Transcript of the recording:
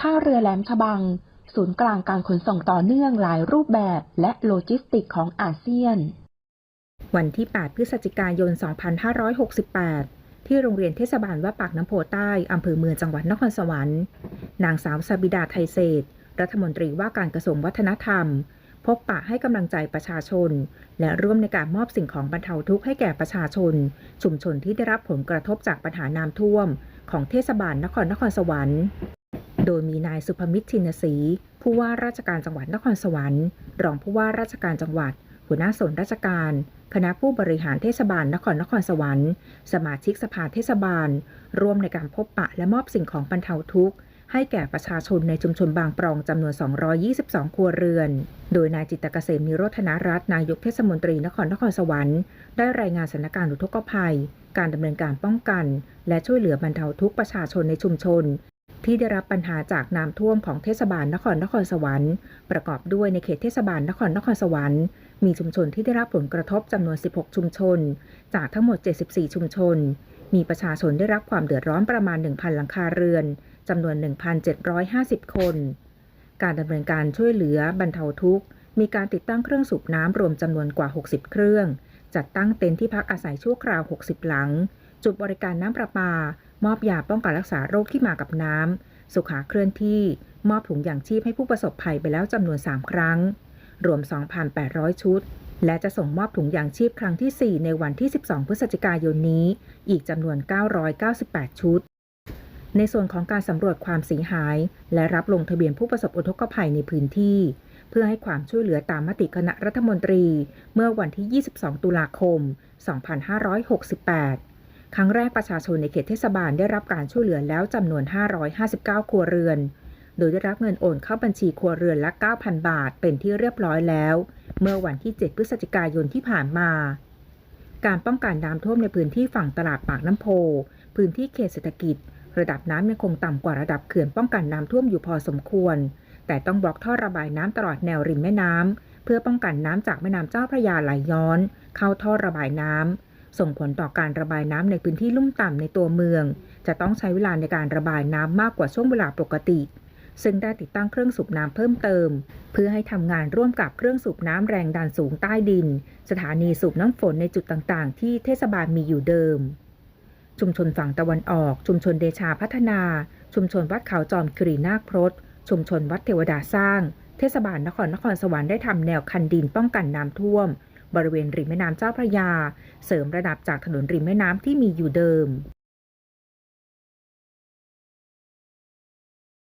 ท่าเรือแหลมฉบัง ศูนย์กลางการขนส่งต่อเนื่องหลายรูปแบบและโลจิสติกของอาเซียน วันที่ 8 พฤศจิกายน 2568 ที่โรงเรียนเทศบาลวัดปากน้ำโพใต้อำเภอเมืองจังหวัดนครสวรรค์ นางสาวสบิดาไทยเศษ รัฐมนตรีว่าการกระทรวงวัฒนธรรม พบปะให้กำลังใจประชาชน และร่วมในการมอบสิ่งของบรรเทาทุกข์ให้แก่ประชาชน ชุมชนที่ได้รับผลกระทบจากปัญหาน้ำท่วม ของเทศบาลนครนครสวรรค์ โดยมีนายสุภมิตรชินศรีผู้ว่าราชการจังหวัดนครสวรรค์ รองผู้ว่าราชการจังหวัด หัวหน้าส่วนราชการ คณะผู้บริหารเทศบาลนครนครสวรรค์ สมาชิกสภาเทศบาล ร่วมในการพบปะและมอบสิ่งของบรรเทาทุกข์ให้แก่ประชาชนในชุมชนบางปรองจำนวน 222 ครัวเรือน โดยนายจิตรเกษมนิโรธนรัตน์นายกเทศมนตรีนครนครสวรรค์ ได้รายงานสถานการณ์อุทกภัย การดำเนินการป้องกัน และช่วยเหลือบรรเทาทุกข์ประชาชนในชุมชน ที่ได้รับปัญหาจากน้ำท่วมของเทศบาลนครนครสวรรค์ ประกอบด้วยในเขตเทศบาลนครนครสวรรค์ มีชุมชนที่ได้รับผลกระทบจำนวน 16 ชุมชน จากทั้งหมด 74 ชุมชน มีประชาชนได้รับความเดือดร้อนประมาณ 1,000 หลังคาเรือนจำนวน 1,750 คน การดำเนินการช่วยเหลือบรรเทาทุกข์ มีการติดตั้งเครื่องสูบน้ำรวมจำนวนกว่า 60 เครื่อง จัดตั้งเต็นท์ที่พักอาศัยชั่วคราว 60 หลัง จุดบริการน้ำประปา มอบยาป้องกันรักษาโรคที่มากับน้ำ สุขาเคลื่อนที่ มอบถุงยางชีพให้ผู้ประสบภัยไปแล้วจำนวน 3 ครั้ง รวม 2,800 ชุด และจะส่งมอบถุงยางชีพครั้งที่ 4 ในวันที่ 12 พฤศจิกายนนี้ อีกจำนวน 998 ชุด ในส่วนของการสำรวจความเสียหาย และรับลงทะเบียนผู้ประสบอุทกภัยในพื้นที่ เพื่อให้ความช่วยเหลือตามมติคณะรัฐมนตรี เมื่อวันที่ 22 ตุลาคม 2568 ครั้งแรกประชาชนในเขตเทศบาลได้รับการช่วยเหลือแล้วจำนวน 559 ครัวเรือน โดยได้รับเงินโอนเข้าบัญชีครัวเรือนละ 9,000 บาทเป็นที่เรียบร้อยแล้ว เมื่อวันที่ 7 พฤศจิกายนที่ผ่านมา การป้องกันน้ำท่วมในพื้นที่ฝั่งตลาดปากน้ำโพ พื้นที่เขตเศรษฐกิจ ระดับน้ำยังคงต่ำกว่าระดับเขื่อนป้องกันน้ำท่วมอยู่พอสมควร แต่ต้องบล็อกท่อระบายน้ำตลอดแนวริมแม่น้ำเพื่อป้องกันน้ำจากแม่น้ำเจ้าพระยาไหลย้อน เข้าท่อระบายน้ำ ส่งผลต่อการระบายน้ำในพื้นที่ลุ่มต่ำในตัวเมือง จะต้องใช้เวลาในการระบายน้ำมากกว่าช่วงเวลาปกติ ซึ่งได้ติดตั้งเครื่องสูบน้ำเพิ่มเติม เพื่อให้ทำงานร่วมกับเครื่องสูบน้ำแรงดันสูงใต้ดิน สถานีสูบน้ำฝนในจุดต่างๆ ที่เทศบาลมีอยู่เดิม ชุมชนฝั่งตะวันออก ชุมชนเดชาพัฒนา ชุมชนวัดเขาจอมครีนาคพรตชุมชนวัดเทวดาสร้าง เทศบาลนครนครสวรรค์ได้ทำแนวคันดินป้องกันน้ำท่วม บริเวณริมแม่น้ำเจ้าพระยา เสริมระดับจากถนนริมแม่น้ำที่มีอยู่เดิม